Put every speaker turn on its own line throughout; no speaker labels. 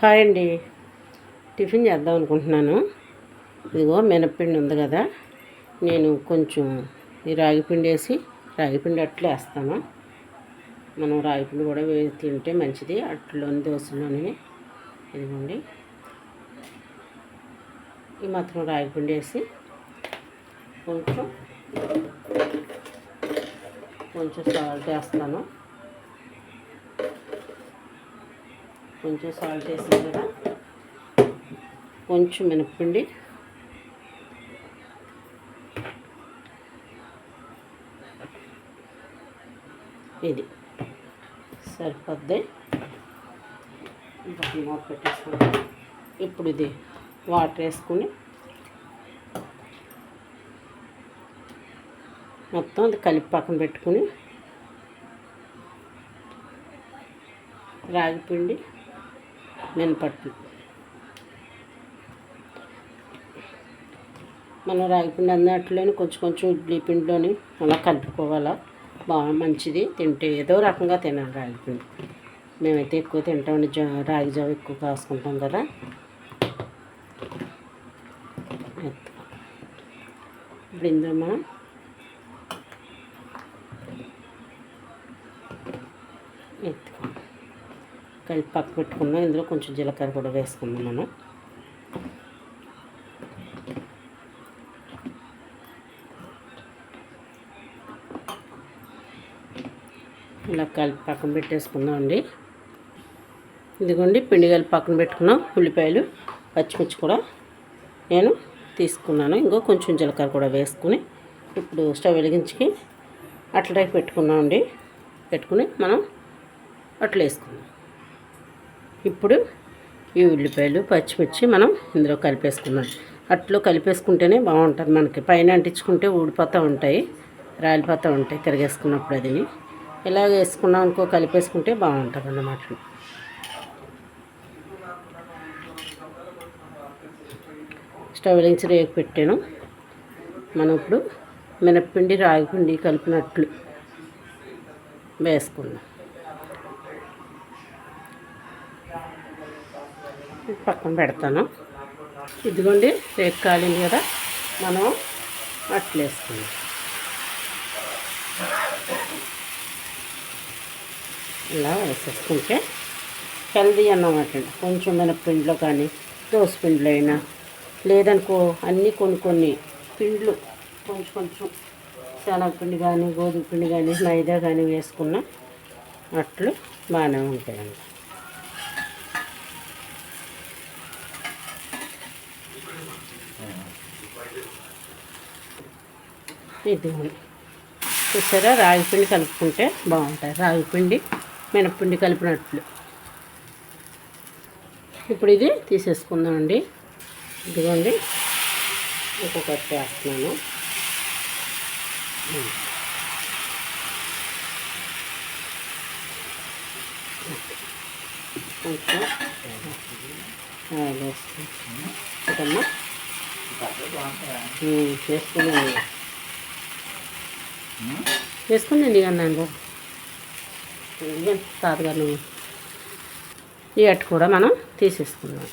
hi అండి tiffin చేద్దాం అనుకుంటున్నాను ఇదిగో మినప్పిండి ఉంది కదా నేను కొంచెం ఈ రాగిపిండి వేసి రాగిపిండి అట్లు వేస్తాను మనం రాగిపిండి కూడా తింటే మంచిది అట్లోని దోశలోని ఇదిగోండి ఈ మాత్రం రాగిపిండి వేసి కొంచెం కొంచెం సాల్ట్ వేస్తాను కొంచెం సాల్ట్ వేసిన కదా కొంచెం మినప్పండి ఇది సరిపోద్ది ఇంకా పెట్టేసుకుంటాం ఇప్పుడు ఇది వాటర్ వేసుకుని మొత్తం అది కలిపి పక్కన పెట్టుకుని రాగిపిండి పట్టు మనం రాగిపిండి అన్నట్లోని కొంచెం కొంచెం ఇడ్లీ పిండిలోని అలా కలుపుకోవాలా బాగా మంచిది తింటే ఏదో రకంగా తినాలి రాగిపిండి మేమైతే ఎక్కువ తింటామని జా రాగి జావ ఎక్కువ కాసుకుంటాం కదా ఇప్పుడు ఇందులో మనం కలిపి పక్క పెట్టుకున్నాం ఇందులో కొంచెం జీలకర్ర కూడా వేసుకుందాం మనం ఇలా కలిపి పక్కన పెట్టేసుకుందాం అండి ఇదిగోండి పిండి కలిపి పక్కన పెట్టుకున్నాం ఉల్లిపాయలు పచ్చిమిర్చి కూడా నేను తీసుకున్నాను ఇంకో కొంచెం జీలకర్ర కూడా వేసుకుని ఇప్పుడు స్టవ్ వెలిగించి అట్లా పెట్టుకున్నాం అండి పెట్టుకుని మనం అట్లా వేసుకుందాం ఇప్పుడు ఈ ఉల్లిపాయలు పచ్చిమిర్చి మనం ఇందులో కలిపేసుకున్నాం అట్లో కలిపేసుకుంటేనే బాగుంటుంది మనకి పైన అంటించుకుంటే ఊడిపోతూ ఉంటాయి రాలిపోతూ ఉంటాయి తిరిగేసుకున్నప్పుడు అది ఇలాగ వేసుకున్నాం అనుకో కలిపేసుకుంటే బాగుంటుంది అన్నమాట స్టవ్ నుంచి రేపు పెట్టాను మనం ఇప్పుడు మినప్పిండి రాగిపిండి కలిపినట్లు వేసుకున్నాం పక్కన పెడతాను ఇదిగోండి రేపు కాలింది కదా మనం అట్లు ఇలా వేసేసుకుంటే హెల్దీ అన్నమాట కొంచెం మినప్పిండిలో కానీ దోశ పిండిలో అయినా లేదనుకో అన్నీ కొన్ని కొన్ని పిండ్లు కొంచెం కొంచెం శనగపిండి కానీ గోధుమ పిండి కానీ మైదా కానీ వేసుకున్న అట్లు బాగానే ఉంటాయండి ఇది చూసారా రాగి పిండి కలుపుకుంటే బాగుంటాయి రాగి పిండి మినప్పిండి కలిపినట్లు ఇప్పుడు ఇది తీసేసుకుందామండి ఇదిగోండి ఇంకొకటి వేస్తున్నాను ఓకే ఆయిల్ వేసుకుంటామా వేసుకున్నాను వేసుకున్నాను ఇక నాకు తాతగారు ఈ అట్టు కూడా మనం తీసేసుకున్నాం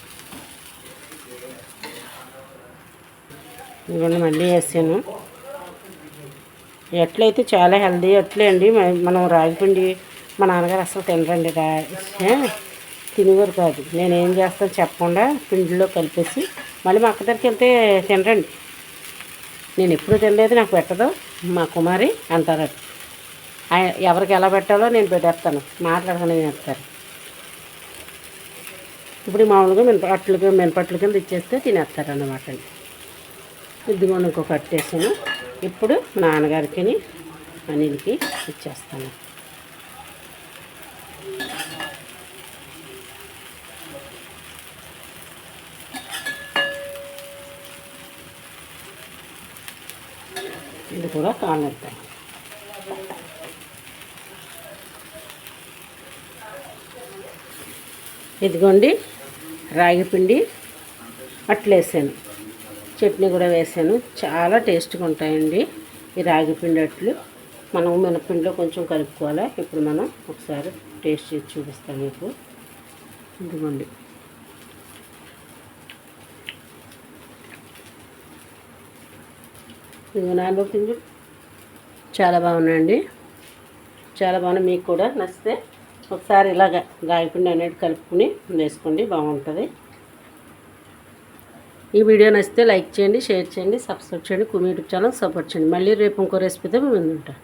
ఇవన్నీ మళ్ళీ వేసాను ఎట్లయితే చాలా హెల్దీ ఎట్లే అండి మనం రాగిపిండి మా నాన్నగారు అసలు తినరండి రా తినేవారు కాదు నేను ఏం చేస్తాను చెప్పకుండా పిండిలో కలిపేసి మళ్ళీ మా అక్క దగ్గరికి వెళ్తే తినరండి నేను ఎప్పుడు తినలేదు నాకు పెట్టదు మా కుమారి అంటారు ఎవరికి ఎలా పెట్టాలో నేను పెట్టేస్తాను మాట్లాడకుండా తినేస్తారు ఇప్పుడు మామూలుగా మినప మినపట్లు కింద ఇచ్చేస్తే తినేస్తారు అన్నమాట అండి ఇదిగో ఇంకొక కట్టేసాను ఇప్పుడు నాన్నగారికి అనిల్కి ఇచ్చేస్తాను ఇది కూడా కాలనిద్దాం ఇదిగోండి రాగి పిండి అట్లేసాను చట్నీ కూడా వేసాను చాలా టేస్ట్గా ఉంటాయండి ఈ రాగి పిండి అట్లు మనం మినపిండిలో కొంచెం కలుపుకోవాలి ఇప్పుడు మనం ఒకసారి టేస్ట్ చేసి చూపిస్తాను మీకు ఇదిగోండి ఇదిగో నానబెడుతుంది చాలా బాగున్నాయండి చాలా బాగున్నాయి మీకు కూడా నచ్చితే ఒకసారి ఇలాగ గాయకుండా అనేది కలుపుకుని వేసుకోండి బాగుంటుంది ఈ వీడియో నచ్చితే లైక్ చేయండి షేర్ చేయండి సబ్స్క్రైబ్ చేయండి కుమి యూట్యూబ్ ఛానల్ సపోర్ట్ చేయండి మళ్ళీ రేపు ఇంకో రెసిపీతో మేము ఉంటాం